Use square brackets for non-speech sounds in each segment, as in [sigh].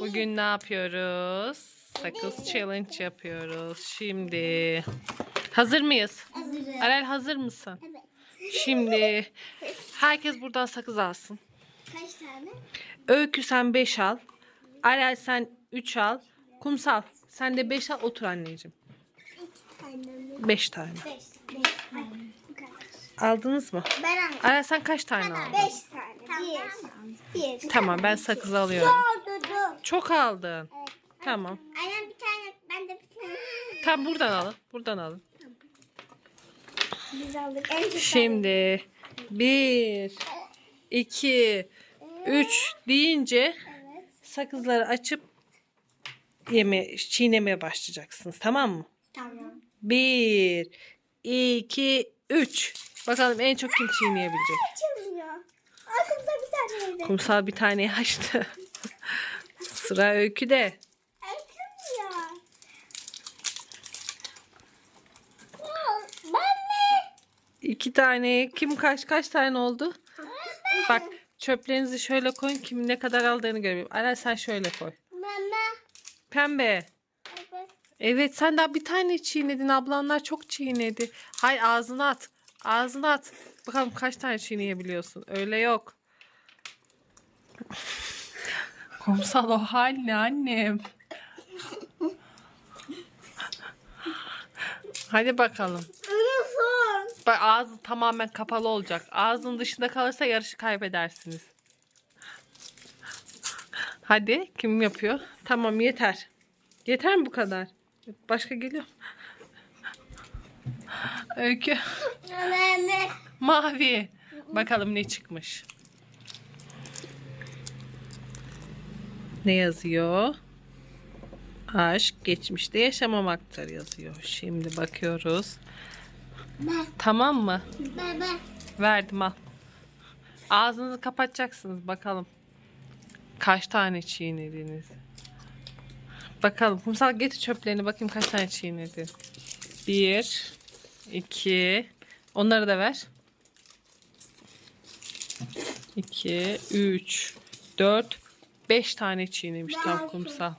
Bugün ne yapıyoruz? Sakız challenge yapıyoruz. Şimdi hazır mıyız? Hazırım. Arel hazır mısın? Evet. Şimdi herkes buradan sakız alsın. Kaç tane? Öykü sen 5 al. Arel sen 3 al. Kumsal sen de 5 al otur anneciğim. İki tane mi? 5 tane. Aldınız mı? Ben aldım. Arel sen kaç tane aldın? Beş tane. Bir. Bir. Tamam ben sakız alıyorum. Çok aldın. Evet. Tamam. Aynen bir tane. Ben de bir tane. Tam buradan alın. Buradan alın. Biz aldık. En çok Şimdi 1 2 3 deyince Evet. sakızları açıp yeme çiğnemeye başlayacaksınız. Tamam mı? Tamam. 1 2 3 Bakalım en çok kim çiğneyebilecek? Açılmıyor. Arkamıza bir tane yedi. Kumsal bir tane açtı. Sıra öyküde. Açılmıyor. Ben? İki tane. Kim kaç kaç tane oldu? Bak çöplerinizi şöyle koyun. Kim ne kadar aldığını göreyim. Ara sen şöyle koy. Ben mi? Pembe. Evet. Evet sen daha bir tane çiğnedin. Ablanlar çok çiğnedi. Hay ağzına at. Ağzına at. Bakalım kaç tane çiğneyebiliyorsun. Öyle yok. Kumsal o hal ne annem? Hadi bakalım. Bak ağzı tamamen kapalı olacak. Ağzın dışında kalırsa yarışı kaybedersiniz. Hadi kim yapıyor? Tamam yeter. Yeter mi bu kadar? Başka geliyor. Öykü. Mavi. Bakalım ne çıkmış. Ne yazıyor? Aşk geçmişte yaşamamaktır yazıyor. Şimdi bakıyoruz. Ben. Tamam mı? Ben ben. Verdim al. Ağzınızı kapatacaksınız bakalım. Kaç tane çiğnediniz? Bakalım. Kumsal getir çöplerini bakayım kaç tane çiğnedin. Bir, iki. Onları da ver. İki, üç, dört, beş tane çiğnemiş Ben tam altı. kumsal.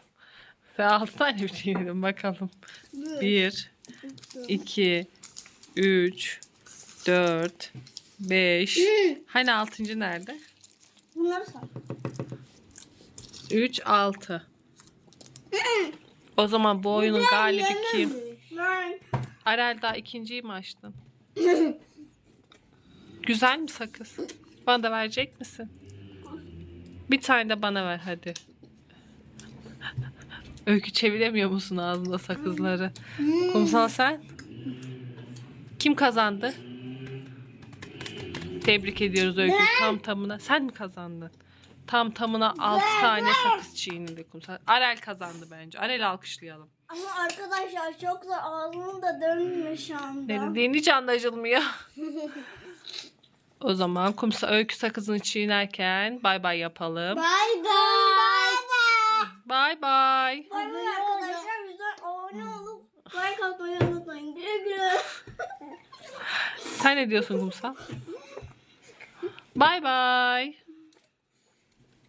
Ve altı tane mi çiğnedin bakalım. Bir, 2 3 4 5 Hani altıncı nerede? Bunları sor. 3 6 O zaman bu oyunun galibi kim? Ben. Arel daha ikinciyi mi açtın? [laughs] Güzel mi sakız? Bana da verecek misin? Bir tane de bana ver hadi. Öykü çeviremiyor musun ağzında sakızları? Kumsal sen? Kim kazandı? Tebrik ediyoruz Öykü tam tamına. Sen mi kazandın? Tam tamına 6 tane sakız çiğnedi Kumsal. Arel kazandı bence. Arel alkışlayalım. Ama arkadaşlar çok da ağzım da dönmüyor şu anda. Ne dediğin hiç anlaşılmıyor. [laughs] o zaman kumsa öykü sakızını çiğnerken bay bay yapalım. Bay bay. Bay bay. Bay bay arkadaşlar. Bizden abone olup like atmayı unutmayın. Güle güle. Sen ne diyorsun kumsal? Bay bay.